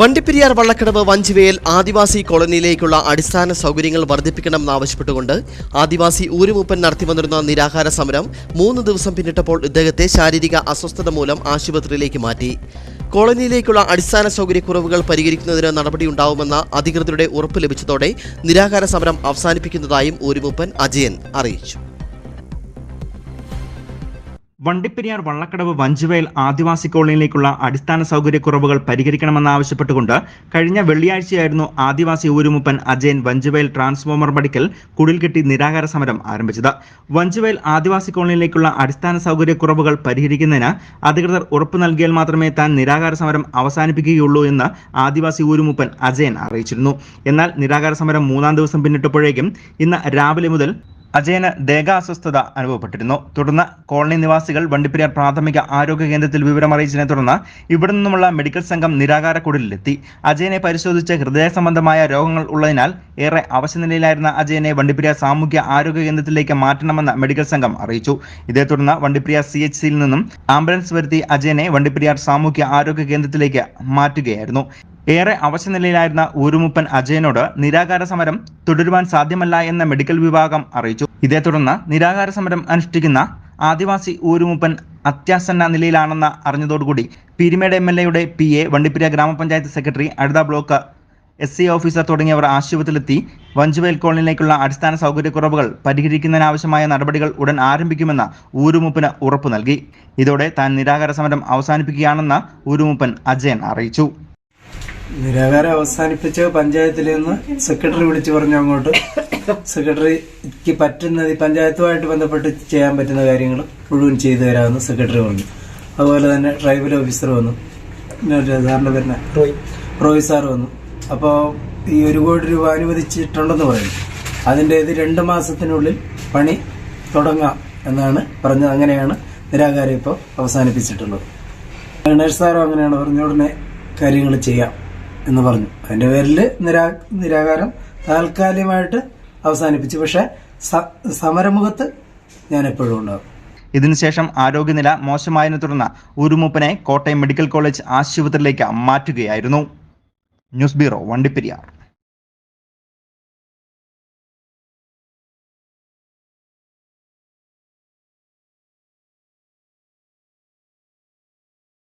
വണ്ടിപ്പെരിയാർ വള്ളക്കടവ് വഞ്ചിവയൽ ആദിവാസി കോളനിയിലേക്കുള്ള അടിസ്ഥാന സൗകര്യങ്ങൾ വർദ്ധിപ്പിക്കണമെന്നാവശ്യപ്പെട്ടുകൊണ്ട് ആദിവാസി ഊരുമൂപ്പൻ നടത്തിവന്നിരുന്ന നിരാഹാര സമരം മൂന്ന് ദിവസം പിന്നിട്ടപ്പോൾ ഇദ്ദേഹത്തെ ശാരീരിക അസ്വസ്ഥത മൂലം ആശുപത്രിയിലേക്ക് മാറ്റി. കോളനിയിലേക്കുള്ള അടിസ്ഥാന സൗകര്യക്കുറവുകൾ പരിഹരിക്കുന്നതിന് നടപടിയുണ്ടാവുമെന്ന അധികൃതരുടെ ഉറപ്പ് ലഭിച്ചതോടെ നിരാഹാര സമരം അവസാനിപ്പിക്കുന്നതായും ഊരുമൂപ്പൻ അജയൻ അറിയിച്ചു. വണ്ടിപ്പെരിയാർ വള്ളക്കടവ് വഞ്ചുവയൽ ആദിവാസി കോളനിയിലേക്കുള്ള അടിസ്ഥാന സൗകര്യക്കുറവുകൾ പരിഹരിക്കണമെന്നാവശ്യപ്പെട്ടുകൊണ്ട് കഴിഞ്ഞ വെള്ളിയാഴ്ചയായിരുന്നു ആദിവാസി ഊരുമുപ്പൻ അജയൻ വഞ്ചുവയൽ ട്രാൻസ്ഫോമർ പടിക്കൽ കുടിൽ കെട്ടി നിരാഹാര സമരം ആരംഭിച്ചത്. വഞ്ചുവയൽ ആദിവാസി കോളനിയിലേക്കുള്ള അടിസ്ഥാന സൗകര്യക്കുറവുകൾ പരിഹരിക്കുന്നതിന് അധികൃതർ ഉറപ്പു നൽകിയാൽ മാത്രമേ താൻ നിരാഹാര സമരം അവസാനിപ്പിക്കുകയുള്ളൂ എന്ന് ആദിവാസി ഊരുമുപ്പൻ അജയൻ അറിയിച്ചിരുന്നു. എന്നാൽ നിരാഹാര സമരം മൂന്നാം ദിവസം പിന്നിട്ടപ്പോഴേക്കും ഇന്ന് രാവിലെ മുതൽ അജയന് ദേഹാസ്വസ്ഥത അനുഭവപ്പെട്ടിരുന്നു. തുടർന്ന് കോളനി നിവാസികൾ വണ്ടിപ്പെരിയാർ പ്രാഥമിക ആരോഗ്യ കേന്ദ്രത്തിൽ വിവരം അറിയിച്ചതിനെ തുടർന്ന് ഇവിടെ നിന്നുമുള്ള മെഡിക്കൽ സംഘം നിരാകാര കുടിലെത്തി അജയനെ പരിശോധിച്ച് ഹൃദയ സംബന്ധമായ രോഗങ്ങൾ ഉള്ളതിനാൽ ഏറെ അവശനിലയിലായിരുന്ന അജയനെ വണ്ടിപ്പെരിയാർ സാമൂഹ്യ ആരോഗ്യ കേന്ദ്രത്തിലേക്ക് മാറ്റണമെന്ന് മെഡിക്കൽ സംഘം അറിയിച്ചു. ഇതേ തുടർന്ന് വണ്ടിപ്പെരിയാർ സി എച്ച് സിയിൽ നിന്നും ആംബുലൻസ് വരുത്തി അജയനെ വണ്ടിപ്പെരിയാർ സാമൂഹ്യ ആരോഗ്യ കേന്ദ്രത്തിലേക്ക് മാറ്റുകയായിരുന്നു. ഏറെ അവശനിലയിലായിരുന്ന ഊരുമുപ്പൻ അജയനോട് നിരാകാര സമരം തുടരുവാൻ സാധ്യമല്ല എന്ന മെഡിക്കൽ വിഭാഗം അറിയിച്ചു. ഇതേ തുടർന്ന് നിരാകാര സമരം അനുഷ്ഠിക്കുന്ന ആദിവാസി ഊരുമുപ്പൻ അത്യാസന്ന നിലയിലാണെന്ന് അറിഞ്ഞതോടുകൂടി പീരിമേട് എം എൽ എയുടെ പി എ വണ്ടിപ്പിര ഗ്രാമപഞ്ചായത്ത് സെക്രട്ടറി അടുത്ത ബ്ലോക്ക് എസ് സി ഓഫീസർ തുടങ്ങിയവർ ആശുപത്രിയിലെത്തി വഞ്ചുവേൽ കോളനിയിലേക്കുള്ള അടിസ്ഥാന സൗകര്യക്കുറവുകൾ പരിഹരിക്കുന്നതിനാവശ്യമായ നടപടികൾ ഉടൻ ആരംഭിക്കുമെന്ന് ഊരുമുപ്പന് ഉറപ്പു നൽകി. ഇതോടെ താൻ നിരാകാര സമരം അവസാനിപ്പിക്കുകയാണെന്ന് ഊരുമുപ്പൻ അജയൻ അറിയിച്ചു. നിരാകാരം അവസാനിപ്പിച്ച പഞ്ചായത്തിൽ നിന്ന് സെക്രട്ടറി വിളിച്ചു പറഞ്ഞു അങ്ങോട്ട്. സെക്രട്ടറിക്ക് പറ്റുന്നത് ഈ പഞ്ചായത്തുമായിട്ട് ബന്ധപ്പെട്ട് ചെയ്യാൻ പറ്റുന്ന കാര്യങ്ങൾ മുഴുവൻ ചെയ്തു തരാമെന്ന് സെക്രട്ടറി പറഞ്ഞു. അതുപോലെ തന്നെ ട്രൈബൽ ഓഫീസർ വന്നു. പിന്നെ പേരിന് റോയ്. റോയ് സാർ വന്നു. അപ്പോൾ ഈ ഒരു കോടി രൂപ അനുവദിച്ചിട്ടുണ്ടെന്ന് പറയുന്നു അതിന്റെ ഇത് രണ്ട് മാസത്തിനുള്ളിൽ പണി തുടങ്ങാം എന്നാണ് പറഞ്ഞത്. അങ്ങനെയാണ് നിരാകാരം ഇപ്പോൾ അവസാനിപ്പിച്ചിട്ടുള്ളത്. ഗണേഷ് സാറും അങ്ങനെയാണ് പറഞ്ഞ ഉടനെ കാര്യങ്ങൾ ചെയ്യാം. എന്ന് പറഞ്ഞു. അതിന്റെ പേരിൽ നിരാ നിരാകാരം താൽക്കാലികമായിട്ട് അവസാനിപ്പിച്ചു. പക്ഷെ സമരമുഖത്ത് ഞാൻ എപ്പോഴും ഉണ്ടാകും ഇതിനുശേഷം ആരോഗ്യനില മോശമായതിനെ തുടർന്ന് ഉരുമൂപ്പനെ കോട്ടയം മെഡിക്കൽ കോളേജ് ആശുപത്രിയിലേക്ക് മാറ്റുകയായിരുന്നു. News bureau Vandiperiyar.